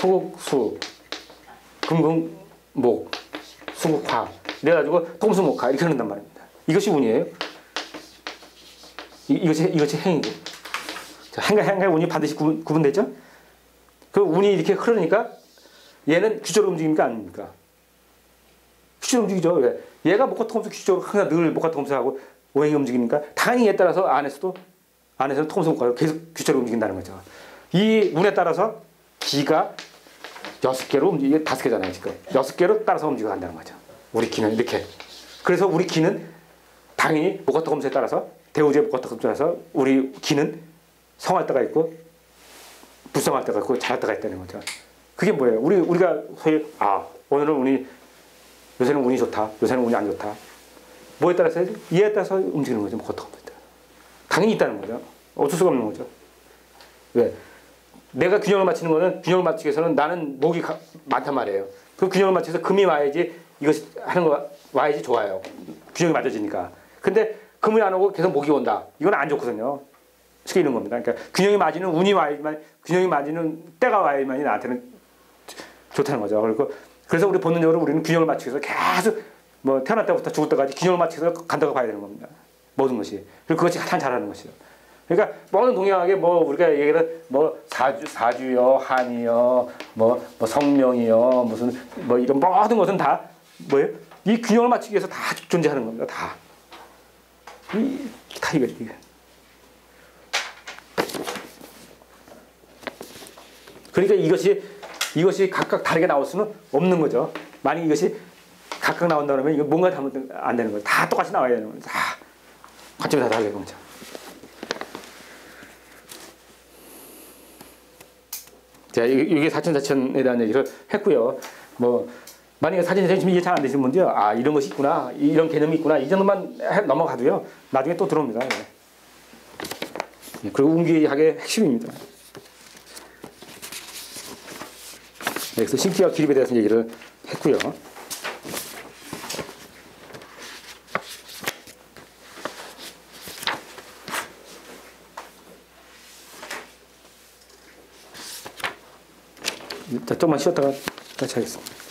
토수, 금금목, 수국화 이래가지고 tom수목화 이렇게 한단 말입니다. 이것이 운이에요. 이, 이것이 이것이 행이고 자, 행과 행과 운이 반드시 구분, 구분되죠. 그 운이 이렇게 흐르니까 얘는 규칙적으로 움직입니까 아닙니까? 규칙적으로 움직이죠. 왜? 얘가 목화통수 규칙적으로 항상 늘 목화통수하고 오행이 움직입니까? 당연히 얘에 따라서 안에서도 안에서는 통수 목화로 계속 규칙적으로 움직인다는 거죠. 이 운에 따라서 기가 여섯 개로 움직이 다섯 개잖아요 지금 여섯 개로 따라서 움직여 간다는 거죠. 우리 기는 이렇게. 그래서 우리 기는 당연히 목화통수에 따라서 대우제 목화통수에 따라서 우리 기는 성할 때가 있고 불성할 때가 있고 잘할 때가 있다는 거죠. 그게 뭐예요? 우리 우리가 소위 아 오늘은 운이 요새는 운이 좋다. 요새는 운이 안 좋다. 뭐에 따라서 이에 따라서 움직이는 거죠. 보통 당연히 있다는 거죠. 어쩔 수가 없는 거죠. 왜? 내가 균형을 맞추는 거는 균형을 맞추기 위해서는 나는 목이 가, 많단 말이에요. 그 균형을 맞춰서 금이 와야지 이것이 하는 거 와야지 좋아요. 균형이 맞아지니까. 근데 금이 안 오고 계속 목이 온다. 이건 안 좋거든요. 쉽게 이런 겁니다. 그러니까 균형이 맞이는 운이 와야지만 균형이 맞이는 때가 와야만이 나한테는 좋다는 거죠. 그리고 그래서 우리 본능적으로 우리는 균형을 맞추기 위해서 계속 뭐 태어날 때부터 죽을 때까지 균형을 맞춰서 간다고 봐야 되는 겁니다. 모든 것이. 그리고 그것이 가장 잘하는 것이요. 그러니까 모든 동양하게 뭐 우리가 얘기를 뭐 사주 사주요 한이요 뭐, 뭐 성명이요 무슨 뭐 이런 모든 것은 다 뭐예요? 이 균형을 맞추기 위해서 다 존재하는 겁니다. 다. 이, 다 이거 이게. 그러니까 이것이 이것이 각각 다르게 나올 수는 없는 거죠. 만약 이것이 각각 나온다 그러면 이거 뭔가 잘못 안 되는 거죠. 다 똑같이 나와야 되는 거죠. 다 관점이 다 다르게 거죠. 자, 이게 사천사천에 대한 얘기를 했고요. 뭐 만약에 사천사천 이해 잘 안 되시는 분들 아 이런 것이 있구나, 이런 개념이 있구나 이 정도만 넘어가도요. 나중에 또 들어옵니다. 예. 그리고 운기학의 핵심입니다. 그래서 신기와 기립에 대해서 얘기를 했고요. 자, 좀만 쉬었다가 다시 하겠습니다.